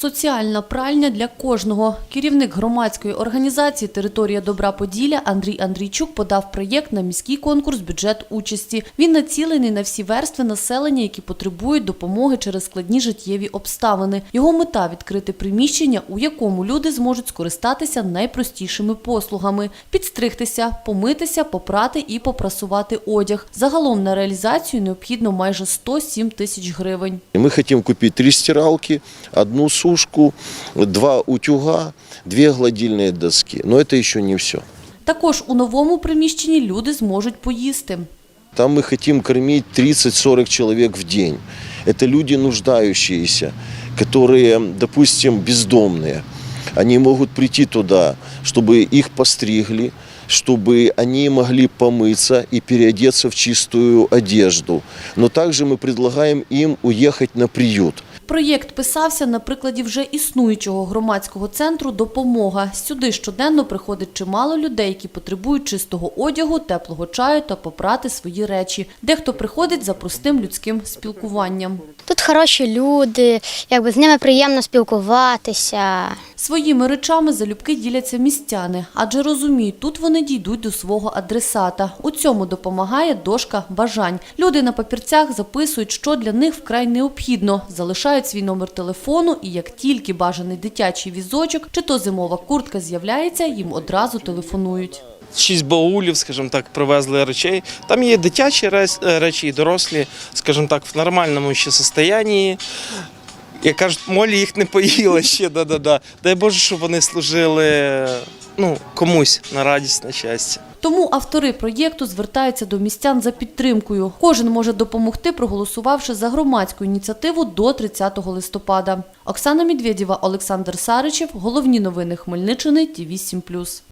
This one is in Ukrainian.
Соціальна пральня для кожного. Керівник громадської організації Територія добра Поділля Андрій Андрійчук подав проєкт на міський конкурс бюджет участі. Він націлений на всі верстви населення, які потребують допомоги через складні життєві обставини. Його мета відкрити приміщення, у якому люди зможуть скористатися найпростішими послугами: підстригтися, помитися, попрати і попрасувати одяг. Загалом на реалізацію необхідно майже 107 тисяч гривень. И Мы хотим купить три стиралки, одну сушку, два утюга, две гладильные доски. Но это еще не все. Також у новому приміщенні люди зможуть поїсти. Там мы хотим кормить 30-40 человек в день. Это люди нуждающиеся, которые, допустим, бездомные. Они могут прийти туда, чтобы их постригли, чтобы они могли помыться и переодеться в чистую одежду. Но также мы предлагаем им уехать на приют. Проєкт писався на прикладі вже існуючого громадського центру «Допомога». Сюди щоденно приходить чимало людей, які потребують чистого одягу, теплого чаю та попрати свої речі. Дехто приходить за простим людським спілкуванням. Тут хороші люди, якби з ними приємно спілкуватися. Своїми речами залюбки діляться містяни, адже розуміють, тут вони дійдуть до свого адресата. У цьому допомагає дошка бажань. Люди на папірцях записують, що для них вкрай необхідно, залишають свій номер телефону, і як тільки бажаний дитячий візочок чи то зимова куртка з'являється, їм одразу телефонують. Шість баулів, скажімо так, привезли речей. Там є дитячі е, речі і дорослі, скажімо так, в нормальному ще состоянні. Як кажуть, молі їх не поїла ще, да-да-да. Дай Боже, щоб вони служили ну, комусь на радість, на щастя. Тому автори проєкту звертаються до містян за підтримкою. Кожен може допомогти, проголосувавши за громадську ініціативу до 30 листопада. Оксана Медведєва, Олександр Саричев. Головні новини Хмельниччини. Ті 8+.